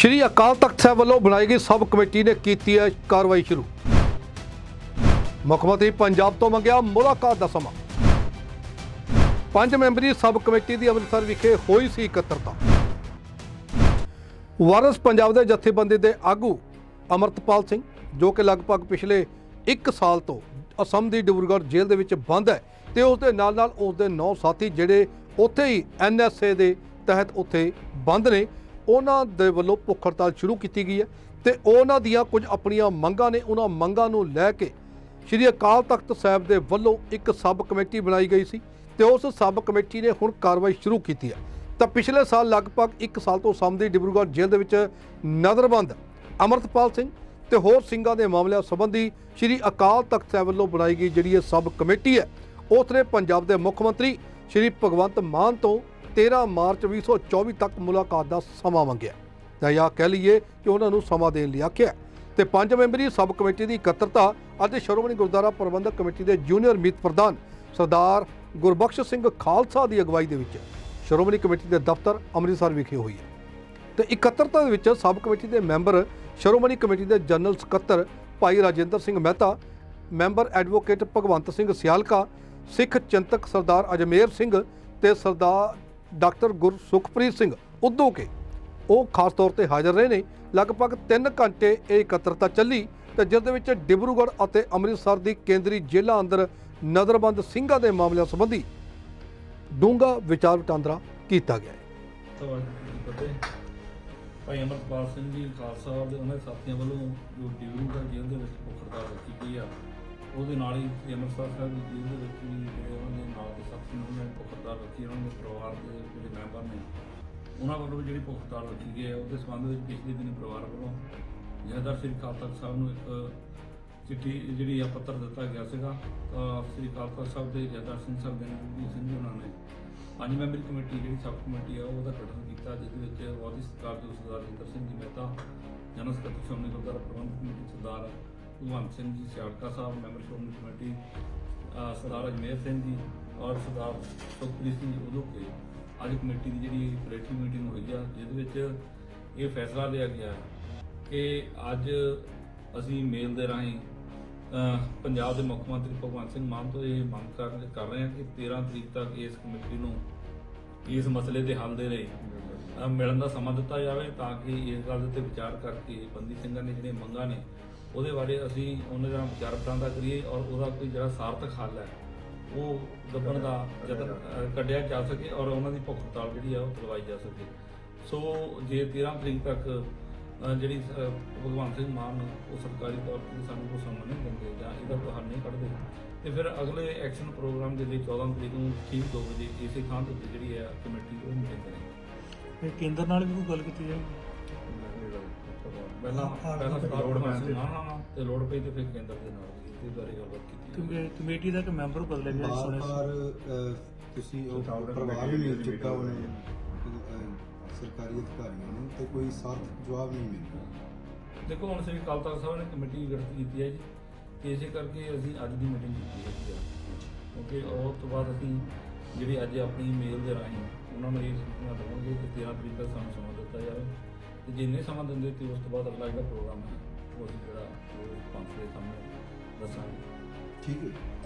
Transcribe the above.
ਸ਼੍ਰੀ ਅਕਾਲ ਤਖਤ ਸਾਹਿਬ ਵੱਲੋਂ ਬਣਾਈ ਗਈ ਸਬ ਕਮੇਟੀ ਨੇ ਕੀਤੀ ਹੈ ਕਾਰਵਾਈ ਸ਼ੁਰੂ। ਮੁੱਖ ਮੰਤਰੀ ਪੰਜਾਬ ਤੋਂ ਮੰਗਿਆ ਮੁਲਾਕਾਤ ਦਾ ਸਮਾਂ। ਪੰਜ ਮੈਂਬਰੀ ਸਬ ਕਮੇਟੀ ਦੀ ਅੰਮ੍ਰਿਤਸਰ ਵਿਖੇ ਹੋਈ ਸੀ ਇਕੱਤਰਤਾ। ਵਾਰਸ ਪੰਜਾਬ ਦੇ ਜਥੇਬੰਦੀ ਦੇ ਆਗੂ ਅਮਰਤਪਾਲ ਸਿੰਘ, ਜੋ ਕਿ ਲਗਭਗ ਪਿਛਲੇ 1 ਸਾਲ ਤੋਂ ਅਸਮ ਦੀ ਡਿਬਰਗੜ੍ਹ ਜੇਲ੍ਹ ਦੇ ਵਿੱਚ ਬੰਦ ਹੈ ਤੇ ਉਸ ਦੇ ਨਾਲ ਨਾਲ ਉਸ ਦੇ ਨੌ ਸਾਥੀ ਜਿਹੜੇ ਉੱਥੇ ਹੀ ਐਨਐਸਏ ਦੇ ਤਹਿਤ ਉੱਥੇ ਬੰਦ ਨੇ ਉਹਨਾਂ ਦੇ ਵੱਲੋਂ ਭੁੱਖ ਹੜਤਾਲ ਸ਼ੁਰੂ ਕੀਤੀ ਗਈ ਹੈ ਤੇ ਉਹਨਾਂ ਦੀਆਂ ਕੁਝ ਆਪਣੀਆਂ ਮੰਗਾਂ ਨੇ, ਉਹਨਾਂ ਮੰਗਾਂ ਨੂੰ ਲੈ ਕੇ ਸ਼੍ਰੀ ਅਕਾਲ ਤਖਤ ਸਾਹਿਬ ਦੇ ਵੱਲੋਂ ਇੱਕ ਸਬ ਕਮੇਟੀ ਬਣਾਈ ਗਈ ਸੀ ਤੇ ਉਸ ਸਬ ਕਮੇਟੀ ਨੇ ਹੁਣ ਕਾਰਵਾਈ ਸ਼ੁਰੂ ਕੀਤੀ ਹੈ। ਤਾਂ ਪਿਛਲੇ ਸਾਲ ਲਗਭਗ 1 ਸਾਲ ਤੋਂ ਸਮਦੀ ਡਿਬਰੂਗੜ੍ਹ ਜੇਲ੍ਹ ਦੇ ਵਿੱਚ ਨਜ਼ਰਬੰਦ ਅਮਰਤਪਾਲ ਸਿੰਘ ਤੇ ਹੋਰ ਸਿੰਘਾਂ ਦੇ ਮਾਮਲਿਆਂ ਸੰਬੰਧੀ ਸ਼੍ਰੀ ਅਕਾਲ ਤਖਤ ਸਾਹਿਬ ਵੱਲੋਂ ਬਣਾਈ ਗਈ ਜਿਹੜੀ ਇਹ ਸਬ ਕਮੇਟੀ ਹੈ, ਉਸ ਨੇ ਪੰਜਾਬ ਦੇ ਮੁੱਖ ਮੰਤਰੀ ਸ਼੍ਰੀ ਭਗਵੰਤ ਮਾਨ ਤੋਂ 13 ਮਾਰਚ 2024 ਤੱਕ ਮੁਲਾਕਾਤ ਦਾ ਸਮਾਂ ਮੰਗਿਆ। ਤਾਂ ਜਾਂ ਕਹਿ ਲਈਏ ਕਿ ਉਹਨਾਂ ਨੂੰ ਸਮਾਂ ਦੇਣ ਲਈ ਆਖਿਆ। ਤੇ ਪੰਜ ਮੈਂਬਰੀ ਸਬ ਕਮੇਟੀ ਦੀ ਇਕੱਤਰਤਾ ਅਤੇ ਸ਼੍ਰੋਮਣੀ ਗੁਰਦੁਆਰਾ ਪ੍ਰਬੰਧਕ ਕਮੇਟੀ ਦੇ ਜੂਨੀਅਰ ਮੀਤ ਪ੍ਰਧਾਨ ਸਰਦਾਰ ਗੁਰਬਖਸ਼ ਸਿੰਘ ਖਾਲਸਾ ਦੀ ਅਗਵਾਈ ਦੇ ਵਿੱਚ ਸ਼੍ਰੋਮਣੀ ਕਮੇਟੀ ਦੇ ਦਫ਼ਤਰ ਅੰਮ੍ਰਿਤਸਰ ਵਿਖੇ ਹੋਈ ਹੈ। ਤੇ ਇਕੱਤਰਤਾ ਦੇ ਵਿੱਚ ਸਬ ਕਮੇਟੀ ਦੇ ਮੈਂਬਰ ਸ਼੍ਰੋਮਣੀ ਕਮੇਟੀ ਦੇ ਜਨਰਲ ਸਕੱਤਰ ਭਾਈ ਰਾਜਿੰਦਰ ਸਿੰਘ ਮਹਿਤਾ, ਮੈਂਬਰ ਐਡਵੋਕੇਟ ਭਗਵੰਤ ਸਿੰਘ ਸਿਆਲਕਾ, ਸਿੱਖ ਚਿੰਤਕ ਸਰਦਾਰ ਅਜਮੇਰ ਸਿੰਘ ਤੇ ਸਰਦਾਰ ਡਾਕਟਰ ਗੁਰਸੁਖਪ੍ਰੀਤ ਸਿੰਘ ਉਦੋਂ ਕੇ ਉਹ ਖਾਸ ਤੌਰ ਤੇ ਹਾਜ਼ਰ ਰਹੇ ਨੇ, ਲਗਭਗ 3 ਘੰਟੇ ਇਹ ਇਕੱਤਰਤਾ ਚੱਲੀ ਤੇ ਜਿਸ ਦੇ ਵਿੱਚ ਡਿਬਰੂਗੜ੍ਹ ਅਤੇ ਅੰਮ੍ਰਿਤਸਰ ਦੀ ਕੇਂਦਰੀ ਜੇਲ੍ਹਾਂ ਅੰਦਰ ਨਜ਼ਰਬੰਦ ਸਿੰਘਾਂ ਦੇ ਮਾਮਲਿਆਂ ਸੰਬੰਧੀ ਡੂੰਘਾ ਵਿਚਾਰ ਵਟਾਂਦਰਾ ਕੀਤਾ ਗਿਆ ਹੈ। ਭਾਈ ਅਮਰਪਾਲ ਸਿੰਘ ਜੀ ਖਾਲਸਾ ਦੇ ਉਹਨਾਂ ਦੇ ਸਾਥੀਆਂ ਵੱਲੋਂ ਜੋ ਡਿਊਟੀ ਜੇਲ੍ਹ ਦੇ ਵਿੱਚ ਭੁੱਖ ਹੜਤਾਲ ਰੱਖੀ ਉਹਦੇ ਨਾਲ ਹੀ ਸ੍ਰੀ ਅੰਮ੍ਰਿਤਸਰ ਸਾਹਿਬ ਦੀ ਜੇਲ੍ਹ ਦੇ ਵਿੱਚ ਵੀ ਜਿਹੜੇ ਉਹਨਾਂ ਦੇ ਨਾਲ ਦੇ ਸਾਥੀ ਨੇ, ਉਹਨਾਂ ਨੇ ਭੁੱਖ ਰੱਖੀ, ਉਹਨਾਂ ਦੇ ਪਰਿਵਾਰ ਦੇ ਜਿਹੜੇ ਮੈਂਬਰ ਨੇ, ਉਹਨਾਂ ਵੱਲੋਂ ਵੀ ਜਿਹੜੀ ਭੁੱਖ ਰੱਖੀ ਗਈ ਹੈ, ਉਹਦੇ ਸੰਬੰਧ ਵਿੱਚ ਪਿਛਲੇ ਦਿਨ ਪਰਿਵਾਰ ਵੱਲੋਂ ਜਹਦਰ ਸ੍ਰੀ ਅਕਾਲ ਤਖਤ ਸਾਹਿਬ ਨੂੰ ਇੱਕ ਚਿੱਠੀ ਜਿਹੜੀ ਆ ਪੱਤਰ ਦਿੱਤਾ ਗਿਆ ਸੀਗਾ। ਤਾਂ ਸ੍ਰੀ ਅਕਾਲ ਤਖਤ ਸਾਹਿਬ ਦੇ ਜਹਦਰ ਸਿੰਘ ਸਾਹਿਬ ਦੇ ਜੀ ਸਿੰਘ ਜੀ ਉਹਨਾਂ ਨੇ ਪੰਜ ਮੈਂਬਰੀ ਕਮੇਟੀ ਜਿਹੜੀ ਸਬ ਕਮੇਟੀ ਆ, ਉਹਦਾ ਗਠਨ ਕੀਤਾ ਜਿਸ ਵਿੱਚ ਵਾਦੀ ਸਰਕਾਰ ਦੇ ਸਰਦਾਰ ਜਿੰਦਰ ਸਿੰਘ ਜੀ ਮਹਿਤਾ ਜਨਰਲ ਸਕੱਤਰ Shiromani Gurdwara Prabandhak committee Sardar Bhagwant Singh ji Sialka Sahib, member Shiromani committee Sardar Ajmer Singh ji ਔਰ ਸਰਦਾਰ ਸੁਖਪ੍ਰੀਤ ਸਿੰਘ ਉਦੋਕੇ ਅੱਜ ਕਮੇਟੀ ਦੀ ਜਿਹੜੀ ਪਲੇਟਰੀ ਮੀਟਿੰਗ ਹੋਈ ਆ, ਜਿਹਦੇ ਵਿੱਚ ਇਹ ਫੈਸਲਾ ਲਿਆ ਗਿਆ ਕਿ ਅੱਜ ਅਸੀਂ ਮੇਲ ਦੇ ਰਾਹੀਂ ਪੰਜਾਬ ਦੇ ਮੁੱਖ ਮੰਤਰੀ ਭਗਵੰਤ ਸਿੰਘ ਮਾਨ ਤੋਂ ਇਹ ਮੰਗ ਕਰ ਕਰ ਰਹੇ ਹਾਂ ਕਿ 13 ਤਰੀਕ ਤੱਕ ਇਸ ਕਮੇਟੀ ਨੂੰ ਇਸ ਮਸਲੇ ਦੇ ਹੱਲ ਦੇ ਲਈ ਮਿਲਣ ਦਾ ਸਮਾਂ ਦਿੱਤਾ ਜਾਵੇ ਤਾਂ ਕਿ ਇਸ ਗੱਲ ਦੇ ਉੱਤੇ ਵਿਚਾਰ ਕਰਕੇ ਬੰਦੀ ਸਿੰਘਾਂ ਨੇ ਜਿਹੜੀਆਂ ਮੰਗਾਂ ਨੇ ਉਹਦੇ ਬਾਰੇ ਅਸੀਂ ਉਹਨਾਂ ਦਾ ਵਿਚਾਰ ਵਟਾਂਦਰਾ ਕਰੀਏ ਔਰ ਉਹਦਾ ਕੋਈ ਜਿਹੜਾ ਸਾਰਥਕ ਹੱਲ ਹੈ ਉਹ ਲੱਭਣ ਦਾ ਯਤਨ ਕੱਢਿਆ ਜਾ ਸਕੇ ਔਰ ਉਹਨਾਂ ਦੀ ਭੁੱਖ ਹੜਤਾਲ ਜਿਹੜੀ ਆ ਉਹ ਕਰਵਾਈ ਜਾ ਸਕੇ। ਸੋ ਜੇ 13 ਤਰੀਕ ਤੱਕ ਜਿਹੜੀ ਭਗਵੰਤ ਸਿੰਘ ਮਾਨ ਉਹ ਸਰਕਾਰੀ ਤੌਰ ਤੇ ਸਾਨੂੰ ਕੋਈ ਸਮਾਂ ਨਹੀਂ ਦਿੰਦੇ ਜਾਂ ਇਹਦਾ ਹੱਲ ਨਹੀਂ ਕੱਢਦੇ ਤੇ ਫਿਰ ਅਗਲੇ ਐਕਸ਼ਨ ਪ੍ਰੋਗਰਾਮ ਦੇ ਲਈ 14 ਤਰੀਕ ਨੂੰ ਠੀਕ 2 ਵਜੇ ਇਸੇ ਥਾਂ ਤੇ ਜਿਹੜੀ ਹੈ ਕਮੇਟੀ ਉਹ ਮੀਟਿੰਗ ਕਰੇਗੀ। ਕੇਂਦਰ ਨਾਲ ਵੀ ਕੋਈ ਗੱਲ ਕੀਤੀ ਜਾਏਗੀ ਪਹਿਲਾਂ ਹਾਂ, ਪਹਿਲਾਂ ਹਾਂ, ਸਰਕਾਰ ਲੋੜ ਲੋੜ ਪੈਣ ਤੇ। ਨਾ ਨਾ ਨਾ ਤੇ ਲੋੜ ਪਈ ਤੇ ਫਿਰ ਕੇਂਦਰ ਦੇ ਨਾਲ ਵੀ ਇਸ ਬਾਰੇ ਗੱਲਬਾਤ ਕੀਤੀ। ਜਾਊਗੀ। ਕਿਉਂਕਿ ਕਮੇਟੀ ਦਾ ਇੱਕ ਮੈਂਬਰ ਬਦਲਿਆ ਗਿਆ ਸੁਣਿਆ ਬਾਰ ਤੁਸੀਂ ਉਹ ਪਰਿਵਾਰ ਵੀ ਮਿਲ ਚੁੱਕਾ ਉਹਨੇ ਸਰਕਾਰੀ ਅਧਿਕਾਰੀਆਂ ਨੂੰ ਤੇ ਕੋਈ ਸਾਰਥਕ ਜਵਾਬ ਨਹੀਂ ਮਿਲ ਰਿਹਾ ਦੇਖੋ ਹੁਣ ਸ੍ਰੀ ਅਕਾਲ ਤਖਤ ਸਾਹਿਬ ਨੇ ਕਮੇਟੀ ਗਠਿਤ ਕੀਤੀ ਹੈ ਜੀ। ਤੇ ਇਸੇ ਕਰਕੇ ਅਸੀਂ ਅੱਜ ਦੀ ਮੀਟਿੰਗ ਕੀਤੀ ਹੈ ਜੀ। ਕਿਉਂਕਿ ਉਹ ਤੋਂ ਬਾਅਦ ਅਸੀਂ ਜਿਹੜੀ ਅੱਜ ਆਪਣੀ ਮੇਲ ਦੇ ਰਾਹੀਂ ਉਹਨਾਂ ਨੂੰ ਇਹ ਸੂਚਨਾ ਦੇਵਾਂਗੇ ਕਿ 13 ਤਰੀਕ ਤੱਕ ਸਾਨੂੰ ਸਮਾਂ ਦਿੱਤਾ ਜਾਵੇ। ਤੇ ਜਿੰਨੇ ਸਮਾਂ ਦਿੰਦੇ ਤੇ ਉਸ ਤੋਂ ਬਾਅਦ ਅਗਲਾ ਜਿਹੜਾ ਪ੍ਰੋਗਰਾਮ ਹੈ, ਉਹ ਅਸੀਂ ਜਿਹੜਾ ਉਹ ਪੰਜ ਦੇ ਸਾਹਮਣੇ ਦੱਸਾਂਗੇ। ਠੀਕ ਹੈ।